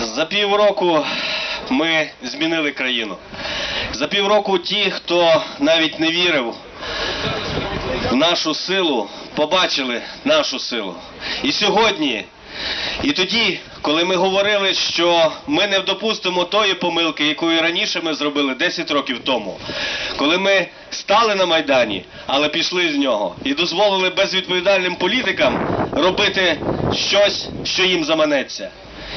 За півроку ми змінили країну. За півроку ті, хто навіть не вірив в нашу силу, побачили нашу силу. І сьогодні, і тоді, коли ми говорили, що ми не допустимо тої помилки, яку і раніше ми зробили 10 років тому, коли ми стали на Майдані, але пішли з нього і дозволили безвідповідальним політикам робити щось, що їм заманеться.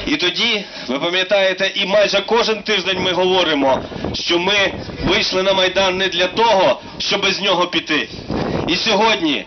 І тоді, ви пам'ятаєте, і майже кожен тиждень ми говоримо, що ми вийшли на Майдан не для того, щоб з нього піти. І сьогодні,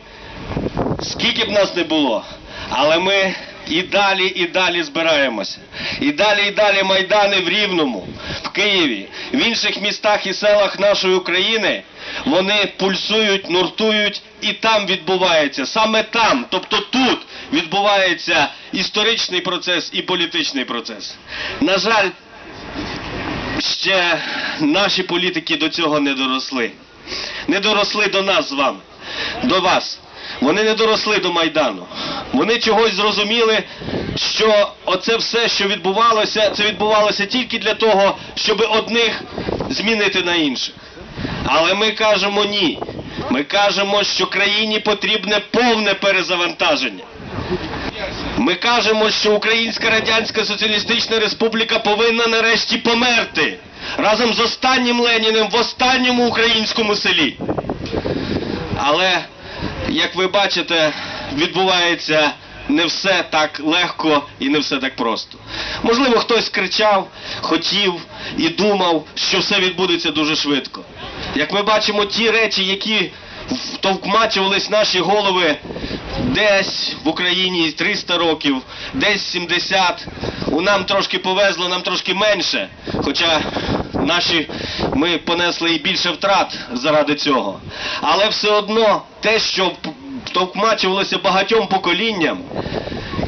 скільки б нас не було, але ми і далі, і далі збираємося. І далі, і далі майдани в Рівному, в Києві, в інших містах і селах нашої України, вони пульсують, нуртують, і там відбувається, саме там, тобто тут відбувається історичний процес і політичний процес. На жаль, ще наші політики до цього не доросли. Не доросли до нас з вами, до вас. Вони не доросли до Майдану. Вони чогось зрозуміли, що оце все, що відбувалося, це відбувалося тільки для того, щоб одних змінити на інших. Але ми кажемо ні. Ми кажемо, що країні потрібне повне перезавантаження. Ми кажемо, що Українська Радянська Соціалістична Республіка повинна нарешті померти разом з останнім Леніним в останньому українському селі. Але, як ви бачите, відбувається не все так легко і не все так просто. Можливо, хтось кричав, хотів і думав, що все відбудеться дуже швидко. Як ми бачимо, ті речі, які втовкмачувались наші голови десь в Україні 300 років, десь 70. У нам трошки повезло, нам трошки менше. Хоча наші ми понесли і більше втрат заради цього. Але все одно те, що втовкмачувалося багатьом поколінням,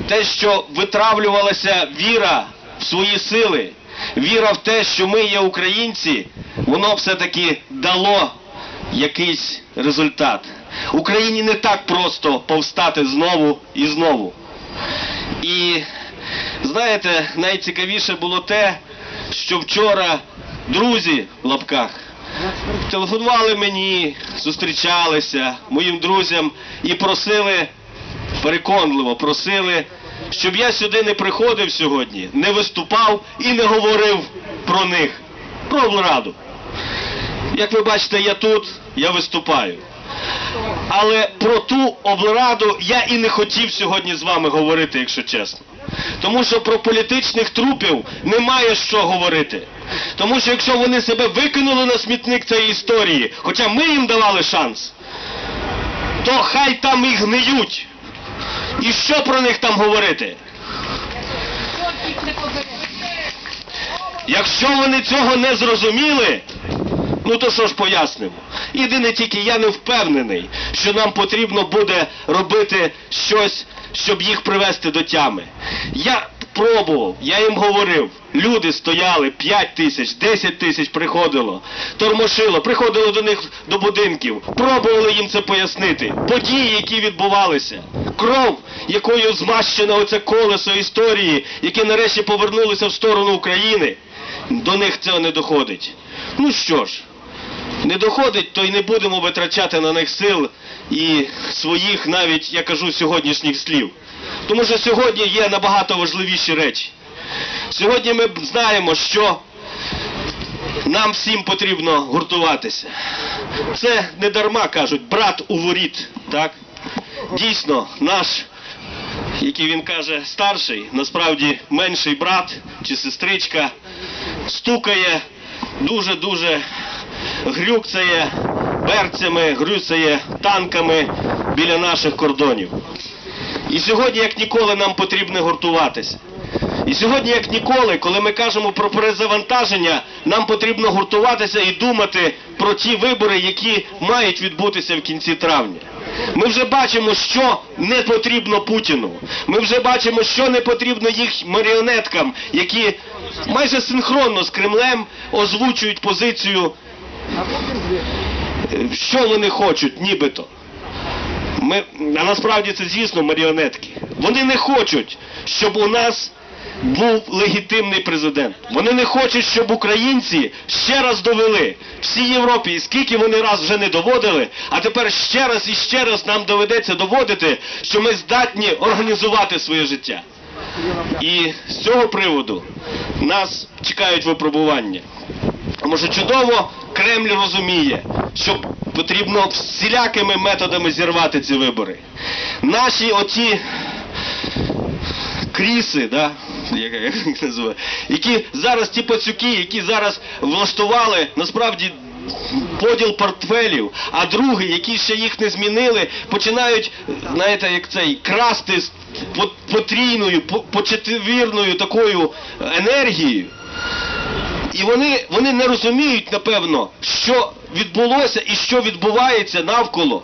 те, що витравлювалася віра в свої сили, віра в те, що ми є українці, воно все-таки дало якийсь результат. Україні не так просто повстати знову і знову. І знаєте, найцікавіше було те, що вчора друзі в лапках телефонували мені, зустрічалися моїм друзям і просили, переконливо просили, щоб я сюди не приходив сьогодні, не виступав і не говорив про них, про облраду. Як ви бачите, я тут, я виступаю. Але про ту облраду я і не хотів сьогодні з вами говорити, якщо чесно. Тому що про політичних трупів немає що говорити. Тому що якщо вони себе викинули на смітник цієї історії, хоча ми їм давали шанс, то хай там і гниють. І що про них там говорити? Якщо вони цього не зрозуміли, ну то що ж пояснимо? Єдине тільки я не впевнений, що нам потрібно буде робити щось, щоб їх привести до тями. Я пробував, я їм говорив, люди стояли 5 тисяч, 10 тисяч приходило, тормошило, приходило до них до будинків, пробували їм це пояснити. Події, які відбувалися, кров, якою змащено оце колесо історії, які нарешті повернулися в сторону України, до них це не доходить. Ну що ж, не доходить, то й не будемо витрачати на них сил і своїх навіть, я кажу, сьогоднішніх слів. Тому що сьогодні є набагато важливіші речі. Сьогодні ми знаємо, що нам всім потрібно гуртуватися. Це не дарма кажуть, брат у воріт. Так? Дійсно, наш, який він каже, старший, насправді менший брат чи сестричка, стукає дуже-дуже грюкцає берцями, грюцає танками біля наших кордонів. І сьогодні, як ніколи, нам потрібно гуртуватися. І сьогодні, як ніколи, коли ми кажемо про перезавантаження, нам потрібно гуртуватися і думати про ті вибори, які мають відбутися в кінці травня. Ми вже бачимо, що не потрібно Путіну. Ми вже бачимо, що не потрібно їх маріонеткам, які майже синхронно з Кремлем озвучують позицію, що вони хочуть, нібито. Ми, а насправді це, звісно, маріонетки. Вони не хочуть, щоб у нас був легітимний президент. Вони не хочуть, щоб українці ще раз довели всій Європі, і скільки вони раз вже не доводили, а тепер ще раз і ще раз нам доведеться доводити, що ми здатні організувати своє життя. І з цього приводу нас чекають випробування. Тому що чудово Кремль розуміє, що потрібно всілякими методами зірвати ці вибори. Наші оці кріси, да? як я їх називаю, які зараз ті пацюки, які зараз влаштували насправді поділ портфелів, а другі, які ще їх не змінили, починають, знаєте, як цей, красти з по- потрійною, по- почетвірною такою енергією. І вони, вони не розуміють, напевно, що відбулося і що відбувається навколо.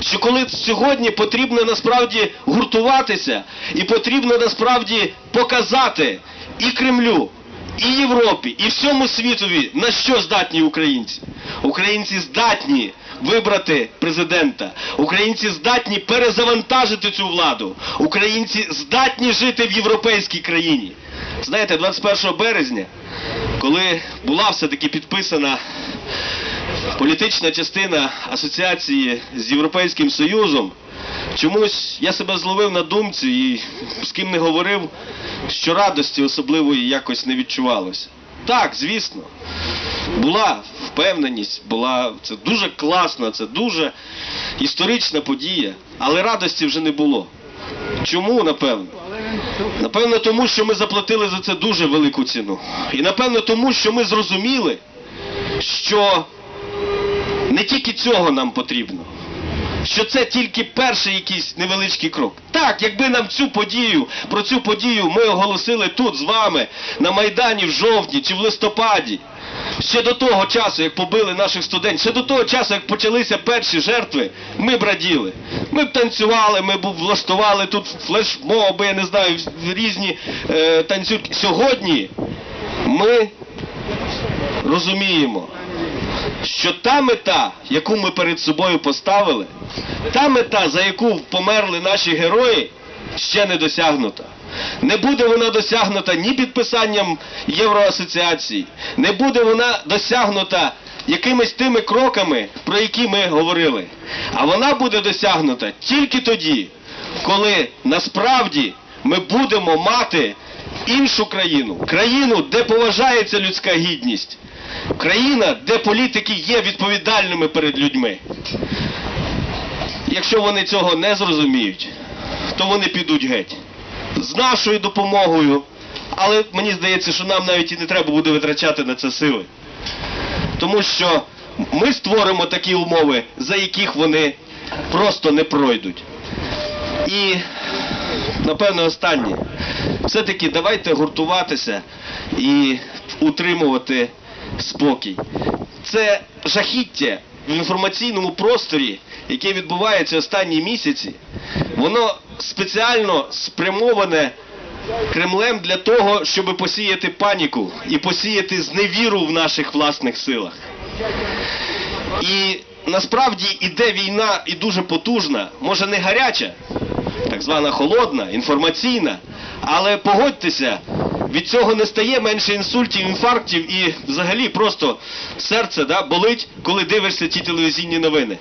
Що коли сьогодні потрібно насправді гуртуватися, і потрібно насправді показати і Кремлю, і Європі, і всьому світові, на що здатні українці. Українці здатні вибрати президента. Українці здатні перезавантажити цю владу. Українці здатні жити в європейській країні. Знаєте, 21 березня, коли була все-таки підписана політична частина асоціації з Європейським Союзом, чомусь я себе зловив на думці і з ким не говорив, що радості особливої якось не відчувалося. Так, звісно, була впевненість, була це дуже класно, це дуже історична подія, але радості вже не було. Чому, напевно? Напевно, тому що ми заплатили за це дуже велику ціну. І напевно тому, що ми зрозуміли, що не тільки цього нам потрібно, що це тільки перший якийсь невеличкий крок. Так, якби нам цю подію, про цю подію ми оголосили тут з вами, на Майдані в жовтні чи в листопаді, ще до того часу, як побили наших студентів, ще до того часу, як почалися перші жертви, ми б раділи. Ми б танцювали, ми б влаштували тут флешмоби, я не знаю, різні е, танцюрки. Сьогодні ми розуміємо, що та мета, яку ми перед собою поставили, та мета, за яку померли наші герої, ще не досягнута. Не буде вона досягнута ні підписанням Євроасоціації, не буде вона досягнута якимись тими кроками, про які ми говорили. А вона буде досягнута тільки тоді, коли насправді ми будемо мати іншу країну, країну, де поважається людська гідність, країна, де політики є відповідальними перед людьми. Якщо вони цього не зрозуміють, то вони підуть геть. З нашою допомогою, але мені здається, що нам навіть і не треба буде витрачати на це сили. Тому що ми створимо такі умови, за яких вони просто не пройдуть. І, напевно, останнє. Все-таки давайте гуртуватися і утримувати спокій. Це жахіття в інформаційному просторі, яке відбувається останні місяці, воно спеціально спрямоване Кремлем для того, щоб посіяти паніку і посіяти зневіру в наших власних силах. І насправді іде війна і дуже потужна, може не гаряча, так звана холодна, інформаційна, але погодьтеся, від цього не стає менше інсультів, інфарктів і взагалі просто серце да, болить, коли дивишся ті телевізійні новини.